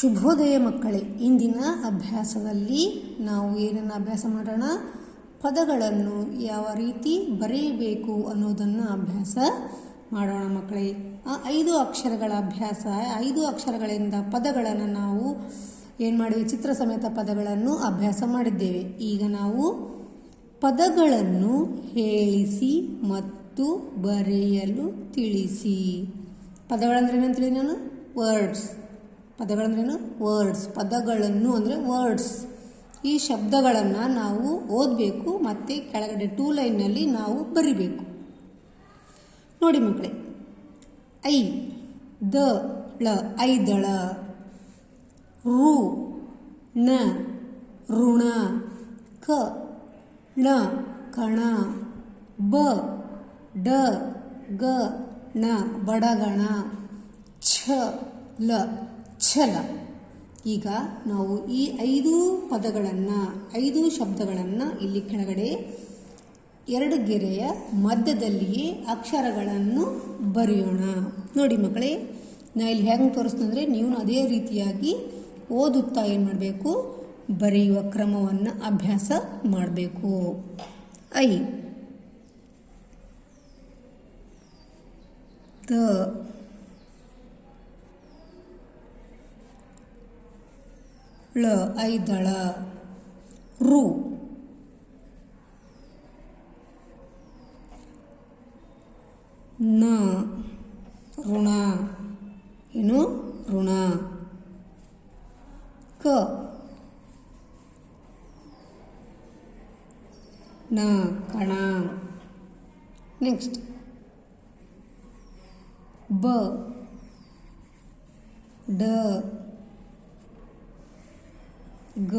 ಶುಭೋದಯ ಮಕ್ಕಳೇ, ಇಂದಿನ ಅಭ್ಯಾಸದಲ್ಲಿ ನಾವು ಏನನ್ನು ಅಭ್ಯಾಸ ಮಾಡೋಣ? ಪದಗಳನ್ನು ಯಾವ ರೀತಿ ಬರೆಯಬೇಕು ಅನ್ನೋದನ್ನು ಅಭ್ಯಾಸ ಮಾಡೋಣ ಮಕ್ಕಳೇ. ಆ ಐದು ಅಕ್ಷರಗಳ ಅಭ್ಯಾಸ, ಐದು ಅಕ್ಷರಗಳಿಂದ ಪದಗಳನ್ನು ನಾವು ಏನು ಮಾಡಿದ್ವಿ? ಚಿತ್ರ ಸಮೇತ ಪದಗಳನ್ನು ಅಭ್ಯಾಸ ಮಾಡಿದ್ದೇವೆ. ಈಗ ನಾವು ಪದಗಳನ್ನು ಹೇಳಿಸಿ ಮತ್ತು ಬರೆಯಲು ತಿಳಿಸಿ. ಪದಗಳಂದ್ರೆ ಏನಂತೇಳಿ ನಾನು? ವರ್ಡ್ಸ್. ಪದಗಳಂದ್ರೇನು? ವರ್ಡ್ಸ್ ಪದಗಳನ್ನು ಅಂದರೆ ವರ್ಡ್ಸ್ ಈ ಶಬ್ದಗಳನ್ನು ನಾವು ಓದಬೇಕು ಮತ್ತು ಕೆಳಗಡೆ ಟೂ ಲೈನ್ನಲ್ಲಿ ನಾವು ಬರಿಬೇಕು. ನೋಡಿ ಮಕ್ಕಳೇ ಐ, ದ, ಳ, ಐದಳ, ರು, ನ, ಋಣ, ಕ ಣ ಕಣ, ಬ, ಡ, ಗ, ಣ, ಬಡಗಣ, ಛ, ಲ. ಛಲ. ಈಗ ನಾವು ಈ ಐದು ಪದಗಳನ್ನು, ಐದು ಶಬ್ದಗಳನ್ನು ಇಲ್ಲಿ ಕೆಳಗಡೆ ಎರಡು ಗೆರೆಯ ಮಧ್ಯದಲ್ಲಿಯೇ ಅಕ್ಷರಗಳನ್ನು ಬರೆಯೋಣ. ನೋಡಿ ಮಕ್ಕಳೇ, ನಾ ಇಲ್ಲಿ ಹೆಂಗೆ ತೋರಿಸ್ತಂದರೆ ನೀವು ಅದೇ ರೀತಿಯಾಗಿ ಓದುತ್ತಾ ಏನು ಮಾಡಬೇಕು? ಬರೆಯುವ ಕ್ರಮವನ್ನು ಅಭ್ಯಾಸ ಮಾಡಬೇಕು. ಐ. ದ ಳ ಐದಳ ರು. ನ ಋಣ. ಏನು? ಋಣ. ಕ. ನ ಕಣ. ನೆಕ್ಸ್ಟ್. ಬ. ಡ. ಗ.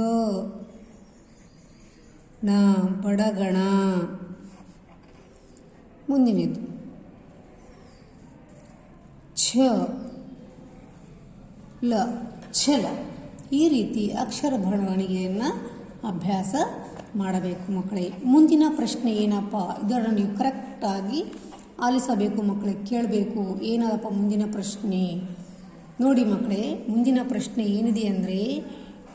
ನ ಬಡಗಣ ಮುಂದಿನದು. ಛ. ಲ, ಛಲ. ಈ ರೀತಿ ಅಕ್ಷರ ಬರವಣಿಗೆಯನ್ನು ಅಭ್ಯಾಸ ಮಾಡಬೇಕು ಮಕ್ಕಳೇ. ಮುಂದಿನ ಪ್ರಶ್ನೆ ಏನಪ್ಪ? ಇದನ್ನು ನೀವು ಕರೆಕ್ಟಾಗಿ ಆಲಿಸಬೇಕು ಮಕ್ಕಳೇ. ಕೇಳಬೇಕು. ಏನಪ್ಪ ಮುಂದಿನ ಪ್ರಶ್ನೆ? ನೋಡಿ ಮಕ್ಕಳೇ, ಮುಂದಿನ ಪ್ರಶ್ನೆ ಏನಿದೆ ಅಂದರೆ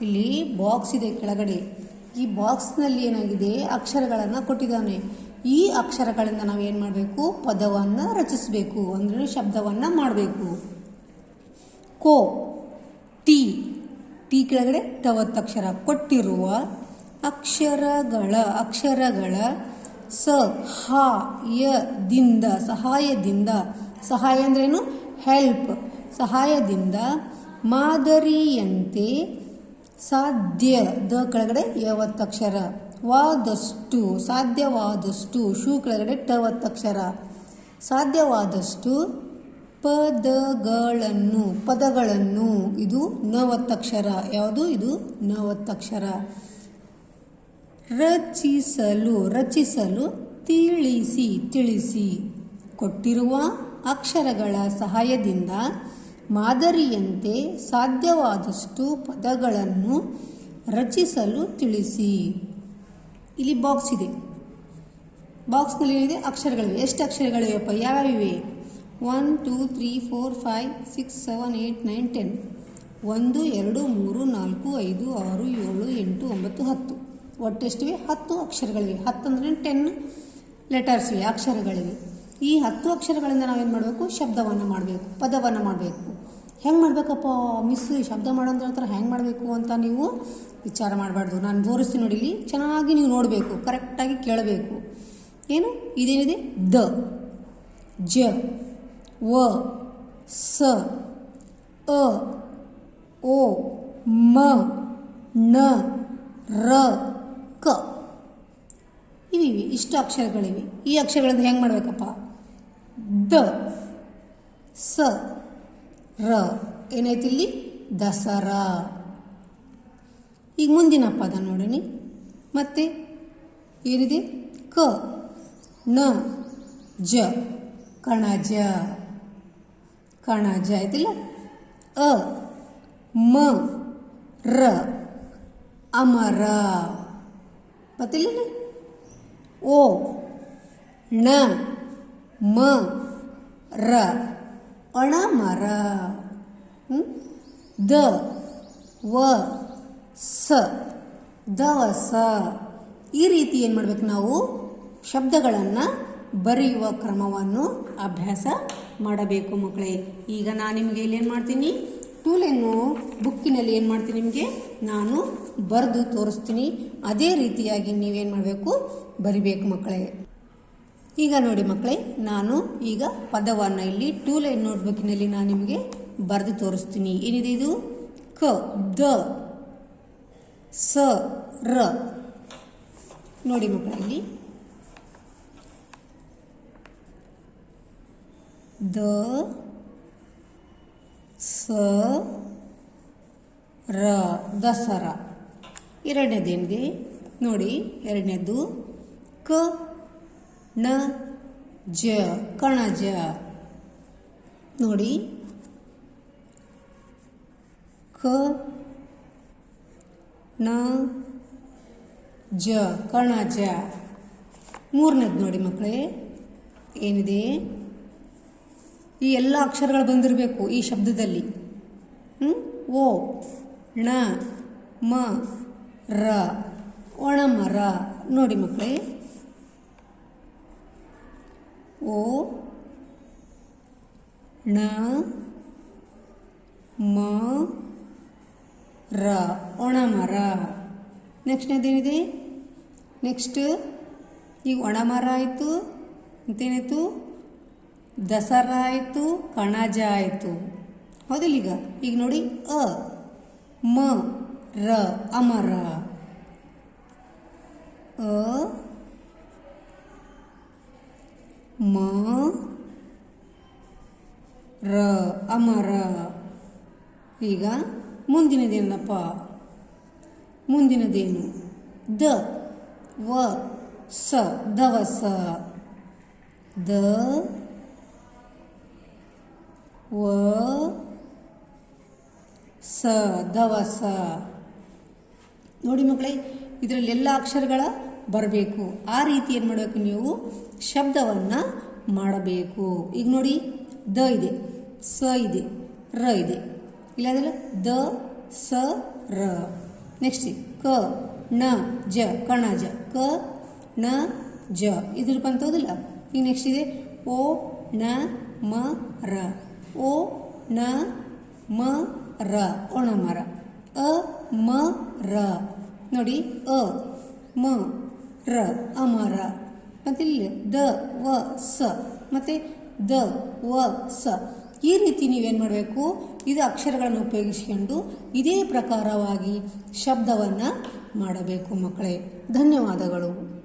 ಇಲ್ಲಿ ಬಾಕ್ಸ್ ಇದೆ ಕೆಳಗಡೆ. ಈ ಬಾಕ್ಸ್ನಲ್ಲಿ ಏನಾಗಿದೆ? ಅಕ್ಷರಗಳನ್ನು ಕೊಟ್ಟಿದ್ದಾನೆ. ಈ ಅಕ್ಷರಗಳಿಂದ ನಾವು ಏನು ಮಾಡಬೇಕು? ಪದವನ್ನು ರಚಿಸಬೇಕು. ಅಂದರೆ ಶಬ್ದವನ್ನು ಮಾಡಬೇಕು. ಕೋ, ಟಿ. ಟಿ ಕೆಳಗಡೆ ಟವತ್ತಕ್ಷರ ಕೊಟ್ಟಿರುವ ಅಕ್ಷರಗಳ ಅಕ್ಷರಗಳ ಸ, ಹ, ಯ, ದಿಂದ, ಸಹಾಯದಿಂದ. ಸಹಾಯ ಅಂದ್ರೇನು? ಹೆಲ್ಪ್ ಸಹಾಯದಿಂದ ಮಾದರಿಯಂತೆ ಸಾಧ್ಯ ದ ಕೆಳಗಡೆ ಯಾವತ್ತಕ್ಷರ. ವಾದಷ್ಟು, ಸಾಧ್ಯವಾದಷ್ಟು, ಶೂ ಕೆಳಗಡೆ ಟವತ್ತಕ್ಷರ. ಸಾಧ್ಯವಾದಷ್ಟು ಪದಗಳನ್ನು ಪದಗಳನ್ನು, ಇದು ನವತ್ತಕ್ಷರ. ಯಾವುದು? ಇದು ನವತ್ತಕ್ಷರ. ರಚಿಸಲು ರಚಿಸಲು ತಿಳಿಸಿ ತಿಳಿಸಿ. ಕೊಟ್ಟಿರುವ ಅಕ್ಷರಗಳ ಸಹಾಯದಿಂದ ಮಾದರಿಯಂತೆ ಸಾಧ್ಯವಾದಷ್ಟು ಪದಗಳನ್ನು ರಚಿಸಲು ತಿಳಿಸಿ. ಇಲ್ಲಿ ಬಾಕ್ಸ್ ಇದೆ. ಬಾಕ್ಸ್ನಲ್ಲಿ ಏನಿದೆ? ಅಕ್ಷರಗಳಿವೆ. ಎಷ್ಟು ಅಕ್ಷರಗಳಿವೆಯಪ್ಪ? ಯಾವ್ಯಾವಿವೆ? One, two, three, four, five, six, seven eight nine, ten. ಒಂದು, ಎರಡು, ಮೂರು, ನಾಲ್ಕು, ಐದು, ಆರು, ಏಳು, ಎಂಟು, ಒಂಬತ್ತು, ಹತ್ತು. ಒಟ್ಟೆಷ್ಟಿವೆ ಹತ್ತು ಅಕ್ಷರಗಳಿವೆ. ಹತ್ತು ಅಂದರೆ ಟೆನ್ ಲೆಟರ್ಸ್ ಇವೆ, ಅಕ್ಷರಗಳಿವೆ. ಈ ಹತ್ತು ಅಕ್ಷರಗಳಿಂದ ನಾವೇನು ಮಾಡಬೇಕು? ಶಬ್ದವನ್ನು ಮಾಡಬೇಕು, ಪದವನ್ನು ಮಾಡಬೇಕು. ಹೆಂಗೆ ಮಾಡಬೇಕಪ್ಪ? ಮಿಸ್ ಶಬ್ದ ಮಾಡೋದ್ರ ಹೇಳ್ತಾರೆ ಹೆಂಗೆ ಮಾಡಬೇಕು ಅಂತ ನೀವು ವಿಚಾರ ಮಾಡಬಾರ್ದು. ನಾನು ತೋರಿಸ್ತೀನಿ ನೋಡಿ ಇಲ್ಲಿ. ಚೆನ್ನಾಗಿ ನೀವು ನೋಡಬೇಕು ಕರೆಕ್ಟಾಗಿ ಕೇಳಬೇಕು. ಏನು? ಇದೇನಿದೆ? ದ, ಜ, ವ, ಸ, ಅ, ಓ, ಮ, ನ, ರ, ಕ. ಇವಿವೆ ಇಷ್ಟು ಅಕ್ಷರಗಳಿವೆ. ಈ ಅಕ್ಷರಗಳನ್ನು ಹೆಂಗೆ ಮಾಡಬೇಕಪ್ಪ? ದ. ಸ. ರ. ಏನಾಯ್ತು ಇಲ್ಲಿ ದಸರಾ. ಈಗ ಮುಂದಿನ ಪದ ನೋಡೋಣ. ಮತ್ತೆ ಏನಿದೆ? ಕ. ನ. ಜ. ಕಣಜ. ಕಣಜ ಆಯ್ತಿಲ್ಲ? ಅ. ಮ. ರ. ಅಮರ. ಗೊತ್ತಿಲ್ಲ ಓ. ಣ. ಮ. ರ. ಅಣ ಮರ. ದ. ವ. ಸ. ದವಸ ಈ ರೀತಿ ಏನು ಮಾಡ್ಬೇಕು ನಾವು? ಶಬ್ದಗಳನ್ನು ಬರೆಯುವ ಕ್ರಮವನ್ನು ಅಭ್ಯಾಸ ಮಾಡಬೇಕು ಮಕ್ಕಳೇ. ಈಗ ನಾನು ನಿಮಗೆ ಇಲ್ಲಿ ಏನು ಮಾಡ್ತೀನಿ? ಟೂಲೆನ್ನು ಬುಕ್ಕಿನಲ್ಲಿ ಏನು ಮಾಡ್ತೀನಿ ನಿಮಗೆ? ನಾನು ಬರೆದು ತೋರಿಸ್ತೀನಿ. ಅದೇ ರೀತಿಯಾಗಿ ನೀವೇನು ಮಾಡಬೇಕು? ಬರಿಬೇಕು ಮಕ್ಕಳೇ. ಈಗ ನೋಡಿ ಮಕ್ಕಳೇ, ನಾನು ಈಗ ಪದವನ್ನು ಇಲ್ಲಿ ಟೂ ಲೈನ್ ನೋಟ್ಬುಕ್ಕಿನಲ್ಲಿ ನಾನು ನಿಮಗೆ ಬರೆದು ತೋರಿಸ್ತೀನಿ. ಏನಿದೆ ಇದು? ಕ, ದ, ಸ, ರ. ನೋಡಿ ಮಕ್ಕಳೇ ಇಲ್ಲಿ. ದ, ಸ, ರ, ದಸರಾ. ಎರಡನೇದೇನಿದೆ ನೋಡಿ, ಎರಡನೇದು ಕ ಣ ಜ, ಕಣಜ. ನೋಡಿ. ಕ, ನ, ಜ, ಕಣಜ. ಮೂರನೇದು ನೋಡಿ ಮಕ್ಕಳೇ ಏನಿದೆ? ಈ ಎಲ್ಲ ಅಕ್ಷರಗಳು ಬಂದಿರಬೇಕು ಈ ಶಬ್ದದಲ್ಲಿ? ಓ, ಣ, ಮ, ರ, ಒಣಮರ. ನೋಡಿ ಮಕ್ಕಳೇ ಓ ಣ, ಮ, ರ, ಒಣಮರ. ಮರ ನೆಕ್ಸ್ಟ್ ಈಗ ಒಣಮರ ಆಯಿತು ಅಂತೇನಾಯಿತು ದಸರಾ ಆಯಿತು, ಕಣಜ ಆಯಿತು. ಹೌದಿಲ್ಲ ಈಗ ಈಗ ನೋಡಿ, ಅ, ಮ, ರ, ಅಮರ. ಅ ಮ ರ ಅಮರ ಈಗ ಮುಂದಿನದೇನಪ್ಪ? ಮುಂದಿನದೇನು? ದ, ವ, ಸ, ದವಸ. ದ, ವ, ಸ, ದವಸ. ನೋಡಿ ಮಕ್ಕಳೇ, ಇದರಲ್ಲಿ ಎಲ್ಲ ಅಕ್ಷರಗಳ ಬರಬೇಕು. ಆ ರೀತಿ ಏನು ಮಾಡಬೇಕು ನೀವು? ಶಬ್ದವನ್ನು ಮಾಡಬೇಕು. ಈಗ ನೋಡಿ, ದ ಇದೆ. ಸ ಇದೆ. ರ ಇದೆ. ಇಲ್ಲಾಂದ್ರೆ ದ, ಸ, ರ. ನೆಕ್ಸ್ಟ್ ಕ ನ ಜ, ಕಣಜ. ಕ ನ ಜ. ಇದ್ರ ಬಂತೋದಿಲ್ಲ ಈಗ ನೆಕ್ಸ್ಟ್ ಇದೆ. ಓ, ನ, ಮ, ರ. ಓ, ನ, ಮ, ರ. ಒಣಮರ ಅ, ಮ, ರ. ನೋಡಿ, ಅ, ಮ. ರ, ಅಮರ. ಮತ್ತಿಲ್ಲಿ ದ, ವ, ಸ. ಮತ್ತೆ ದ, ವ, ಸ. ಈ ರೀತಿ ನೀವೇನು ಮಾಡಬೇಕು? ಇದು ಅಕ್ಷರಗಳನ್ನು ಉಪಯೋಗಿಸಿಕೊಂಡು ಇದೇ ಪ್ರಕಾರವಾಗಿ ಶಬ್ದವನ್ನು ಮಾಡಬೇಕು ಮಕ್ಕಳೇ. ಧನ್ಯವಾದಗಳು.